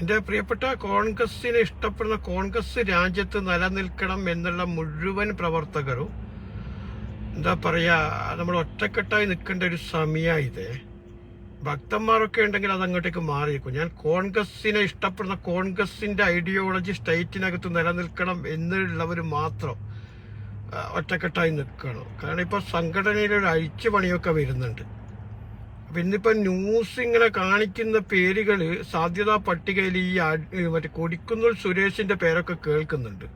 എന്റെ പ്രിയപ്പെട്ട കോൺഗ്രസിനെ ഇഷ്ടപ്പെടുന്ന കോൺഗ്രസ് രാജ്യത്ത് നിലനിൽക്കണം എന്നുള്ള മുഴുവൻ പ്രവർത്തകരും എന്താ പറയാ നമ്മൾ ഒറ്റക്കെട്ടായി നിൽക്കേണ്ട ഒരു സമയ ഇത്. ഭക്തന്മാരൊക്കെ ഉണ്ടെങ്കിൽ അത് അങ്ങോട്ടേക്ക് മാറിയേക്കും. ഞാൻ കോൺഗ്രസിനെ ഇഷ്ടപ്പെടുന്ന കോൺഗ്രസിന്റെ ഐഡിയോളജി സ്റ്റേറ്റിനകത്ത് നിലനിൽക്കണം എന്നുള്ളവർ മാത്രം ഒറ്റക്കെട്ടായി നിൽക്കണം. കാരണം ഇപ്പൊ സംഘടനയിൽ ഒരു അഴിച്ചുപണിയൊക്കെ വരുന്നുണ്ട്. അപ്പൊ ഇന്നിപ്പോ ന്യൂസ് ഇങ്ങനെ കാണിക്കുന്ന പേരുകൾ സാധ്യതാ പട്ടികയിൽ ഈ മറ്റേ കൊടിക്കുന്നിൽ സുരേഷിന്റെ പേരൊക്കെ കേൾക്കുന്നുണ്ട്.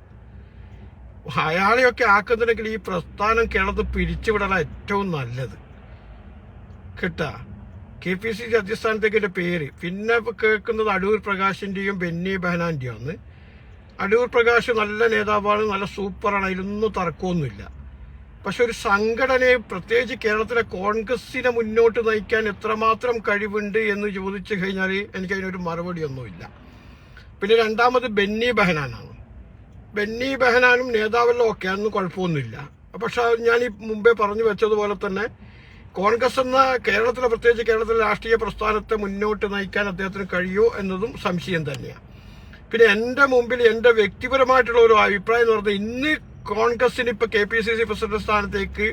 അയാളെയൊക്കെ ആക്കുന്നുണ്ടെങ്കിൽ ഈ പ്രസ്ഥാനം കേരളത്തിൽ പിരിച്ചുവിടാൻ ഏറ്റവും നല്ലത്. കിട്ടാ? കെ പി സി സി അധ്യസ്ഥാനത്തേക്കിന്റെ പേര്. പിന്നെ കേൾക്കുന്നത് അടൂർ പ്രകാശിന്റെയും ബെന്നി ബെഹനാന്റെയും ആണ് അടൂർ പ്രകാശ് നല്ല നേതാവാണ് നല്ല സൂപ്പറാണ് അതിലൊന്നും തർക്കമൊന്നുമില്ല. പക്ഷെ ഒരു സംഘടനയെ പ്രത്യേകിച്ച് കേരളത്തിലെ കോൺഗ്രസിനെ മുന്നോട്ട് നയിക്കാൻ എത്രമാത്രം കഴിവുണ്ട് എന്ന് ചോദിച്ചു കഴിഞ്ഞാൽ എനിക്ക് അതിനൊരു മറുപടിയൊന്നുമില്ല. പിന്നെ രണ്ടാമത് ബെന്നി ബെഹനാനാണ്. ബെന്നി ബെഹനാനും നേതാവെല്ലാം ഒക്കെ അതൊന്നും കുഴപ്പമൊന്നുമില്ല. പക്ഷെ ഞാൻ ഈ മുമ്പേ പറഞ്ഞു വെച്ചതുപോലെ തന്നെ കോൺഗ്രസ് എന്ന കേരളത്തിലെ പ്രത്യേകിച്ച് കേരളത്തിലെ രാഷ്ട്രീയ പ്രസ്ഥാനത്തെ മുന്നോട്ട് നയിക്കാൻ അദ്ദേഹത്തിന് കഴിയുമോ എന്നതും സംശയം തന്നെയാണ് പിന്നെ എന്റെ മുമ്പിൽ എന്റെ വ്യക്തിപരമായിട്ടുള്ള ഒരു അഭിപ്രായം എന്ന് പറഞ്ഞാൽ ഇന്ന് കോൺഗ്രസിന് ഇപ്പൊ K P C C president സ്ഥാനത്തേക്ക്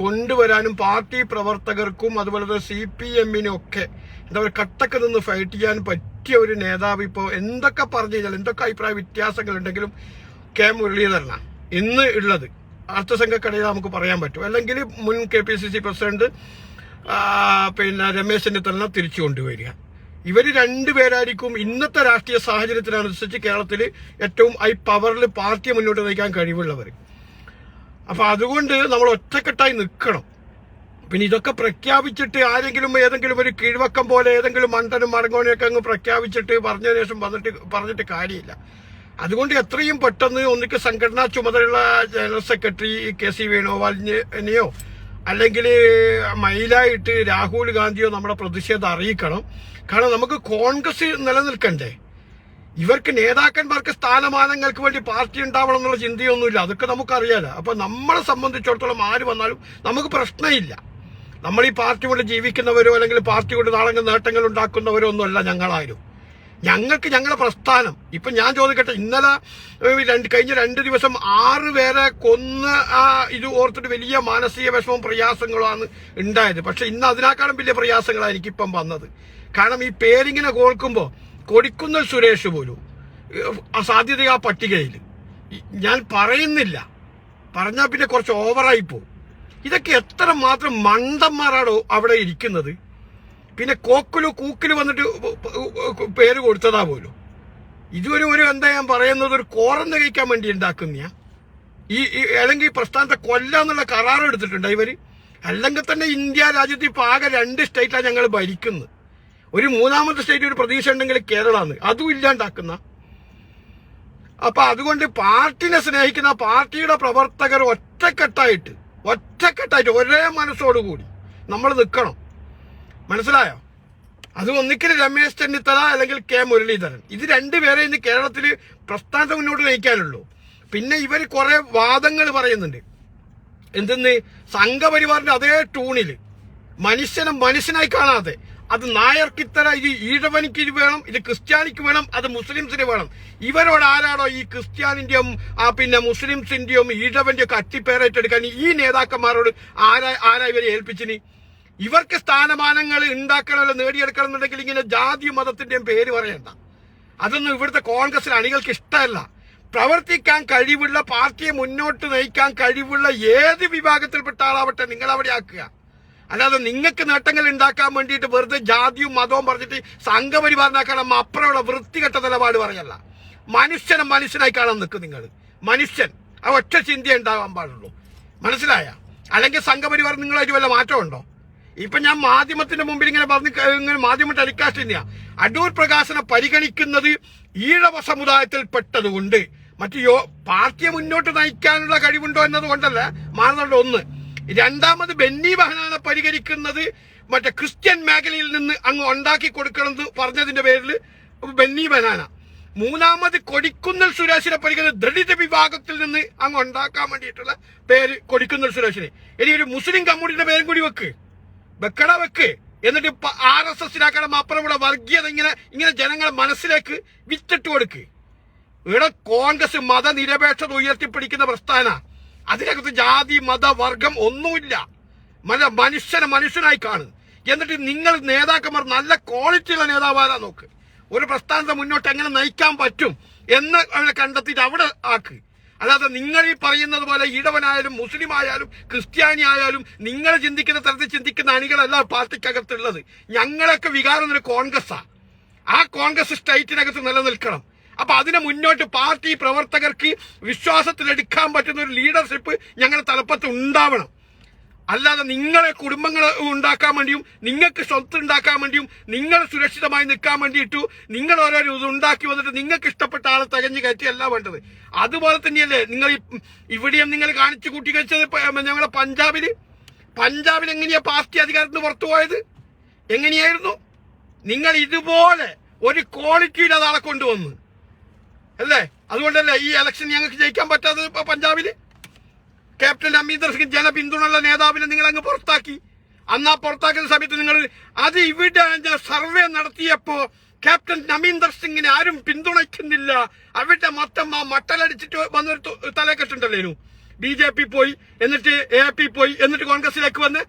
കൊണ്ടുവരാനും പാർട്ടി പ്രവർത്തകർക്കും അതുപോലെ തന്നെ സി പി എമ്മിനും ഒക്കെ എന്താ പറയുക കട്ടക്ക് നിന്ന് ഫൈറ്റ് ചെയ്യാൻ പറ്റിയ ഒരു നേതാവ് ഇപ്പോൾ എന്തൊക്കെ പറഞ്ഞു കഴിഞ്ഞാൽ എന്തൊക്കെ അഭിപ്രായ വ്യത്യാസങ്ങൾ ഉണ്ടെങ്കിലും കെ മുരളീധരനാണ് ഇന്ന് ഉള്ളത്. അർത്ഥസംഘക്കടയിൽ നമുക്ക് പറയാൻ പറ്റും. അല്ലെങ്കിൽ മുൻ K P C C president പിന്നെ രമേശ് ചെന്നിത്തല തിരിച്ചു കൊണ്ടുവരിക. ഇവർ രണ്ടുപേരായിരിക്കും ഇന്നത്തെ രാഷ്ട്രീയ സാഹചര്യത്തിനനുസരിച്ച് കേരളത്തിൽ ഏറ്റവും ഐ പവറിൽ പാർട്ടിയെ മുന്നോട്ട് നയിക്കാൻ കഴിവുള്ളവർ അപ്പൊ അതുകൊണ്ട് നമ്മൾ ഒറ്റക്കെട്ടായി നിൽക്കണം. പിന്നെ ഇതൊക്കെ പ്രഖ്യാപിച്ചിട്ട് ആരെങ്കിലും ഏതെങ്കിലും ഒരു കീഴ്വക്കം പോലെ ഏതെങ്കിലും മണ്ടനും മടങ്ങോനെയൊക്കെ അങ്ങ് പ്രഖ്യാപിച്ചിട്ട് പറഞ്ഞ ശേഷം വന്നിട്ട് പറഞ്ഞിട്ട് കാര്യമില്ല. അതുകൊണ്ട് എത്രയും പെട്ടെന്ന് ഒന്നിക്ക് സംഘടനാ ചുമതലയുള്ള ജനറൽ സെക്രട്ടറി കെ സി വേണുഗോപാലിനെയോ അല്ലെങ്കിൽ മയിലായിട്ട് രാഹുൽ ഗാന്ധിയോ നമ്മുടെ പ്രതിഷേധം അറിയിക്കണം. കാരണം നമുക്ക് കോൺഗ്രസ് നിലനിൽക്കണ്ടേ. ഇവർക്ക് നേതാക്കന്മാർക്ക് സ്ഥാനമാനങ്ങൾക്ക് വേണ്ടി പാർട്ടി ഉണ്ടാവണം എന്നുള്ള ചിന്തയൊന്നുമില്ല. അതൊക്കെ നമുക്കറിയാലോ. അപ്പൊ നമ്മളെ സംബന്ധിച്ചിടത്തോളം ആര് വന്നാലും നമുക്ക് പ്രശ്നമില്ല. നമ്മൾ ഈ പാർട്ടി കൊണ്ട് ജീവിക്കുന്നവരോ അല്ലെങ്കിൽ പാർട്ടി കൊണ്ട് നാളെ നേട്ടങ്ങൾ ഉണ്ടാക്കുന്നവരോ ഒന്നുമല്ല ഞങ്ങളാരും. ഞങ്ങൾക്ക് ഞങ്ങളുടെ പ്രസ്ഥാനം. ഇപ്പൊ ഞാൻ ചോദിക്കട്ടെ ഇന്നലെ രണ്ട് കഴിഞ്ഞ രണ്ട് ദിവസം ആറ് പേരെ കൊന്ന് ആ ഇത് ഓർത്തിട്ട് വലിയ മാനസിക വിഷമവും പ്രയാസങ്ങളുമാണ് ഉണ്ടായത്. പക്ഷെ ഇന്ന് അതിനേക്കാളും വലിയ പ്രയാസങ്ങളായിരിക്കും ഇപ്പം വന്നത്. കാരണം ഈ പേരിങ്ങനെ കോൾക്കുമ്പോൾ കൊടിക്കുന്ന സുരേഷ് പോലും ആ സാധ്യത ആ പട്ടികയിൽ ഞാൻ പറയുന്നില്ല. പറഞ്ഞാൽ പിന്നെ കുറച്ച് ഓവറായി പോകും ഇതൊക്കെ എത്ര മാത്രം മണ്ടന്മാരാണോ അവിടെ ഇരിക്കുന്നത്? പിന്നെ കോക്കിലു കൂക്കിൽ വന്നിട്ട് പേര് കൊടുത്തതാ പോലും. ഇതുവരെ ഒരു എന്താ ഞാൻ പറയുന്നത് ഒരു കോറന്ന് കഴിക്കാൻ വേണ്ടി ഉണ്ടാക്കുന്ന ഈ അല്ലെങ്കിൽ ഈ പ്രസ്ഥാനത്തെ കൊല്ലാന്നുള്ള കരാർ എടുത്തിട്ടുണ്ട് ഇവർ? അല്ലെങ്കിൽ തന്നെ ഇന്ത്യ രാജ്യത്ത് ഇപ്പൊ ആകെ രണ്ട് സ്റ്റേറ്റാണ് ഞങ്ങൾ ഭരിക്കുന്നത്. ഒരു മൂന്നാമത്തെ സ്റ്റേറ്റ് ഒരു പ്രതീക്ഷ ഉണ്ടെങ്കിൽ കേരളമാണ് അതും ഇല്ലാണ്ടാക്കുന്ന. അപ്പൊ അതുകൊണ്ട് പാർട്ടിനെ സ്നേഹിക്കുന്ന പാർട്ടിയുടെ പ്രവർത്തകർ ഒറ്റക്കെട്ടായിട്ട് ഒറ്റക്കെട്ടായിട്ട് ഒരേ മനസ്സോടുകൂടി നമ്മൾ നിൽക്കണം. മനസ്സിലായോ? അത് ഒന്നിക്കൽ രമേശ് ചെന്നിത്തല അല്ലെങ്കിൽ കെ മുരളീധരൻ. ഇത് രണ്ടുപേരെ ഇന്ന് കേരളത്തിൽ പ്രസ്ഥാനത്തെ മുന്നോട്ട് നയിക്കാനുള്ളൂ. പിന്നെ ഇവർ കുറെ വാദങ്ങൾ പറയുന്നുണ്ട്. എന്തെന്ന്? സംഘപരിവാറിന്റെ അതേ ടൂണിൽ മനുഷ്യനെ മനുഷ്യനായി കാണാതെ അത് നായർക്കിത്തര ഇത് ഈഴവനിക്ക് വേണം ഇത് ക്രിസ്ത്യാനിക്ക് വേണം അത് മുസ്ലിംസിന് വേണം. ഇവരോട് ആരാണോ ഈ ക്രിസ്ത്യാനിന്റെയും ആ പിന്നെ മുസ്ലിംസിന്റെയും ഈഴവന്റെയും ഒക്കെ അട്ടിപ്പേറേറ്റെടുക്കാൻ ഈ നേതാക്കന്മാരോട് ആരാ ആരാ ഇവരെ ഏൽപ്പിച്ചിന്? ഇവർക്ക് സ്ഥാനമാനങ്ങൾ ഉണ്ടാക്കണമല്ലോ നേടിയെടുക്കണം എന്നുണ്ടെങ്കിൽ ഇങ്ങനെ ജാതി മതത്തിന്റെയും പേര് പറയണ്ട. അതൊന്നും ഇവിടുത്തെ കോൺഗ്രസിന് അണികൾക്ക് ഇഷ്ടമല്ല. പ്രവർത്തിക്കാൻ കഴിവുള്ള പാർട്ടിയെ മുന്നോട്ട് നയിക്കാൻ കഴിവുള്ള ഏത് വിഭാഗത്തിൽപ്പെട്ട ആളാവട്ടെ നിങ്ങൾ അവിടെ ആക്കുക. അല്ലാതെ നിങ്ങൾക്ക് നേട്ടങ്ങൾ ഉണ്ടാക്കാൻ വേണ്ടിയിട്ട് വെറുതെ ജാതിയും മതവും പറഞ്ഞിട്ട് സംഘപരിപാലനാക്കാൻ അപ്പുറമുള്ള വൃത്തികെട്ട നിലപാട് പറയല്ല. മനുഷ്യനെ മനുഷ്യനായി കാണാൻ നിൽക്കും നിങ്ങൾ മനുഷ്യൻ. ആ ഒറ്റ ചിന്തയുണ്ടാവാൻ പാടുള്ളൂ. മനസ്സിലായ? അല്ലെങ്കിൽ സംഘപരിവാർ നിങ്ങളായിട്ട് വല്ല മാറ്റമുണ്ടോ? ഇപ്പൊ ഞാൻ മാധ്യമത്തിന്റെ മുമ്പിൽ ഇങ്ങനെ പറഞ്ഞു ഇങ്ങനെ മാധ്യമ ടെലികാസ്റ്റ് തന്നെയാ അടൂർ പ്രകാശനെ പരിഗണിക്കുന്നത് ഈഴവ സമുദായത്തിൽ പെട്ടതുകൊണ്ട് മറ്റു യോ പാർട്ടിയെ മുന്നോട്ട് നയിക്കാനുള്ള കഴിവുണ്ടോ എന്നതുകൊണ്ടല്ല മാനദണ്ഡം ഒന്ന്. രണ്ടാമത് ബെന്നി ബഹനാനെ പരിഗണിക്കുന്നത് മറ്റേ ക്രിസ്ത്യൻ മേഖലയിൽ നിന്ന് അങ്ങ് ഉണ്ടാക്കി കൊടുക്കണമെന്ന് പറഞ്ഞതിന്റെ പേരിൽ ബെന്നി ബഹനാന. മൂന്നാമത് കൊടിക്കുന്നൽ സുരേഷിനെ പരിഗണന ദളിത് വിഭാഗത്തിൽ നിന്ന് അങ്ങ് ഉണ്ടാക്കാൻ വേണ്ടിയിട്ടുള്ള പേര് കൊടിക്കുന്നൽ സുരേഷിനെ. ഇനി ഒരു മുസ്ലിം കമ്മ്യൂണിറ്റിയുടെ പേരും കൂടി വെക്ക്. വെക്കട വെക്ക്. എന്നിട്ട് ആർ എസ് എസിലാക്കണം അപ്പുറം ഇവിടെ വർഗീയത ഇങ്ങനെ ഇങ്ങനെ ജനങ്ങളെ മനസ്സിലേക്ക് വിറ്റിട്ട് കൊടുക്ക്. ഇവിടെ കോൺഗ്രസ് മതനിരപേക്ഷത ഉയർത്തിപ്പിടിക്കുന്ന പ്രസ്ഥാന. അതിനകത്ത് ജാതി മത വർഗം ഒന്നുമില്ല. മല മനുഷ്യനെ മനുഷ്യനായി കാണും. എന്നിട്ട് നിങ്ങൾ നേതാക്കന്മാർ നല്ല ക്വാളിറ്റിയുള്ള നേതാവാരാ നോക്ക്. ഒരു പ്രസ്ഥാനത്തെ മുന്നോട്ട് എങ്ങനെ നയിക്കാൻ പറ്റും എന്ന് അവരെ കണ്ടെത്തിയിട്ട് അവിടെ ആക്ക്. അല്ലാതെ നിങ്ങൾ ഈ പറയുന്നത് പോലെ ഈടവനായാലും മുസ്ലിം ആയാലും ക്രിസ്ത്യാനി ആയാലും നിങ്ങൾ ചിന്തിക്കുന്ന തരത്തിൽ ചിന്തിക്കുന്ന അണികളല്ല പാർട്ടിക്കകത്തുള്ളത്. ഞങ്ങളൊക്കെ വികാരം ഒരു കോൺഗ്രസ്സാ. ആ കോൺഗ്രസ് സ്റ്റേറ്റിനകത്ത് നിലനിൽക്കണം. അപ്പൊ അതിനെ മുന്നോട്ട് പാർട്ടി പ്രവർത്തകർക്ക് വിശ്വാസത്തിലെടുക്കാൻ പറ്റുന്ന ഒരു ലീഡർഷിപ്പ് ഞങ്ങളുടെ തലപ്പത്ത് ഉണ്ടാവണം. അല്ലാതെ നിങ്ങളെ കുടുംബങ്ങൾ ഉണ്ടാക്കാൻ വേണ്ടിയും നിങ്ങൾക്ക് സ്വത്ത് ഉണ്ടാക്കാൻ വേണ്ടിയും നിങ്ങൾ സുരക്ഷിതമായി നിൽക്കാൻ വേണ്ടിയിട്ടു നിങ്ങൾ ഓരോ ഇത് ഉണ്ടാക്കി വന്നിട്ട് നിങ്ങൾക്ക് ഇഷ്ടപ്പെട്ട ആളെ തകഞ്ഞു കയറ്റിയല്ല വേണ്ടത്. അതുപോലെ തന്നെയല്ലേ നിങ്ങൾ ഇവിടെയും നിങ്ങൾ കാണിച്ചു കൂട്ടി കഴിച്ചത് ഞങ്ങളെ പഞ്ചാബിൽ പഞ്ചാബിൽ എങ്ങനെയാ പാർട്ടി അധികാരത്തിന് പുറത്തു പോയത്? എങ്ങനെയായിരുന്നു? നിങ്ങൾ ഇതുപോലെ ഒരു ക്വാളിറ്റിയുടെ അതാളെ കൊണ്ടുവന്ന്. അല്ലേ? അതുകൊണ്ടല്ലേ ഈ ഇലക്ഷൻ ഞങ്ങൾക്ക് ജയിക്കാൻ പറ്റാത്തത് ഇപ്പൊ പഞ്ചാബിൽ? ക്യാപ്റ്റൻ അമീന്ദർ സിംഗ് ജനപിന്തുണയുള്ള നേതാവിനെ നിങ്ങൾ അങ്ങ് പുറത്താക്കി. അന്ന് ആ പുറത്താക്കുന്ന സമയത്ത് നിങ്ങൾ അത് ഇവിടെ സർവേ നടത്തിയപ്പോ ക്യാപ്റ്റൻ നമീന്ദർ സിംഗിനെ ആരും പിന്തുണയ്ക്കുന്നില്ല. അവിടെ മൊത്തം ആ മട്ടലടിച്ചിട്ട് വന്നൊരു തലക്കെട്ടുണ്ടല്ലേനു. ബി ജെ പി പോയി എന്നിട്ട് എ പി പോയി എന്നിട്ട് കോൺഗ്രസിലേക്ക് വന്ന്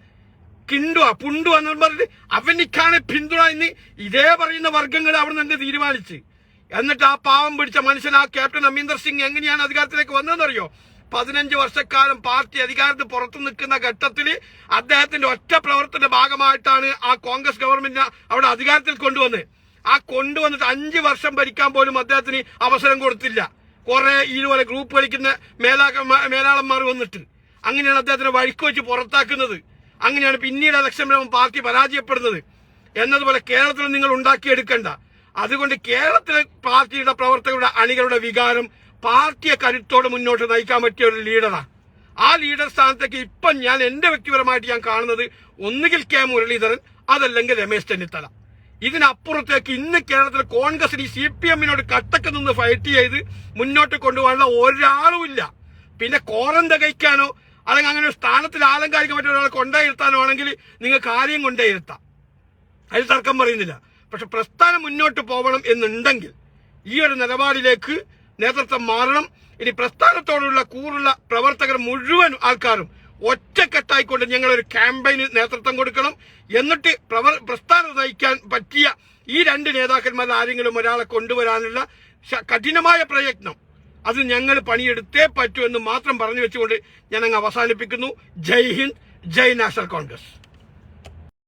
കിണ്ടുവ പുണ്ടു എന്ന് പറഞ്ഞിട്ട് അവനിക്കാണ് പിന്തുണ എന്ന് ഇതേ പറയുന്ന വർഗങ്ങൾ അവിടെ നിന്ന് തീരുമാനിച്ച്. എന്നിട്ട് ആ പാവം പിടിച്ച മനുഷ്യൻ ആ ക്യാപ്റ്റൻ അമീന്ദർ സിംഗ് എങ്ങനെയാണ് അധികാരത്തിലേക്ക് വന്നതെന്നറിയോ? പതിനഞ്ച് വർഷക്കാലം പാർട്ടി അധികാരത്തിൽ പുറത്തു നിൽക്കുന്ന ഘട്ടത്തിൽ അദ്ദേഹത്തിന്റെ ഒറ്റ പ്രവർത്തന ഭാഗമായിട്ടാണ് ആ കോൺഗ്രസ് ഗവൺമെന്റ് അവിടെ അധികാരത്തിൽ കൊണ്ടുവന്ന് ആ കൊണ്ടുവന്നിട്ട് അഞ്ച് വർഷം ഭരിക്കാൻ പോലും അദ്ദേഹത്തിന് അവസരം കൊടുത്തില്ല. കുറെ ഇതുപോലെ ഗ്രൂപ്പ് കളിക്കുന്ന മേലാക്കന്മാർ മേലാളന്മാർ വന്നിട്ട്. അങ്ങനെയാണ് അദ്ദേഹത്തിനെ വഴിക്ക് വെച്ച് പുറത്താക്കുന്നത്. അങ്ങനെയാണ് പിന്നീട് ഇലക്ഷൻ പാർട്ടി പരാജയപ്പെടുന്നത്. എന്നതുപോലെ കേരളത്തിൽ നിങ്ങൾ ഉണ്ടാക്കിയെടുക്കണ്ട. അതുകൊണ്ട് കേരളത്തിലെ പാർട്ടിയുടെ പ്രവർത്തകരുടെ അണികളുടെ വികാരം പാർട്ടിയെ കരുത്തോടെ മുന്നോട്ട് നയിക്കാൻ പറ്റിയ ഒരു ലീഡറാണ് ആ ലീഡർ സ്ഥാനത്തേക്ക് ഇപ്പം ഞാൻ എന്റെ വ്യക്തിപരമായിട്ട് ഞാൻ കാണുന്നത് ഒന്നുകിൽ കെ മുരളീധരൻ അതല്ലെങ്കിൽ രമേശ് ചെന്നിത്തല. ഇതിനപ്പുറത്തേക്ക് ഇന്ന് കേരളത്തിൽ കോൺഗ്രസ് ഈ സി പി എമ്മിനോട് കട്ടക്ക് നിന്ന് ഫൈറ്റ് ചെയ്ത് മുന്നോട്ട് കൊണ്ടുപോകാനുള്ള ഒരാളും ഇല്ല. പിന്നെ കോറം തികയ്ക്കാനോ അല്ലെങ്കിൽ അങ്ങനെ ഒരു സ്ഥാനത്തിൽ ആലങ്കാരിക്കാൻ പറ്റിയ ഒരാളെ കൊണ്ടേയിരുത്താനോ ആണെങ്കിൽ നിങ്ങൾക്ക് ആരെയും കൊണ്ടേയിരുത്താം. അതിൽ തർക്കം പറയുന്നില്ല. പക്ഷെ പ്രസ്ഥാനം മുന്നോട്ട് പോകണം എന്നുണ്ടെങ്കിൽ ഈ ഒരു നിലപാടിലേക്ക് നേതൃത്വം മാറണം. ഇനി പ്രസ്ഥാനത്തോടുള്ള കൂറുള്ള പ്രവർത്തകർ മുഴുവൻ ആൾക്കാരും ഒറ്റക്കെട്ടായിക്കൊണ്ട് ഞങ്ങൾ ഒരു ക്യാമ്പയിന് നേതൃത്വം കൊടുക്കണം. എന്നിട്ട് പ്രവർ പ്രസ്ഥാനം നയിക്കാൻ പറ്റിയ ഈ രണ്ട് നേതാക്കന്മാരിൽ ആരെങ്കിലും ഒരാളെ കൊണ്ടുവരാനുള്ള കഠിനമായ പ്രയത്നം. അത് ഞങ്ങൾ പണിയെടുത്തേ പറ്റൂ എന്ന് മാത്രം പറഞ്ഞു വെച്ചുകൊണ്ട് ഞാൻ അങ്ങ് അവസാനിപ്പിക്കുന്നു. Jai Hind Jai National Congress.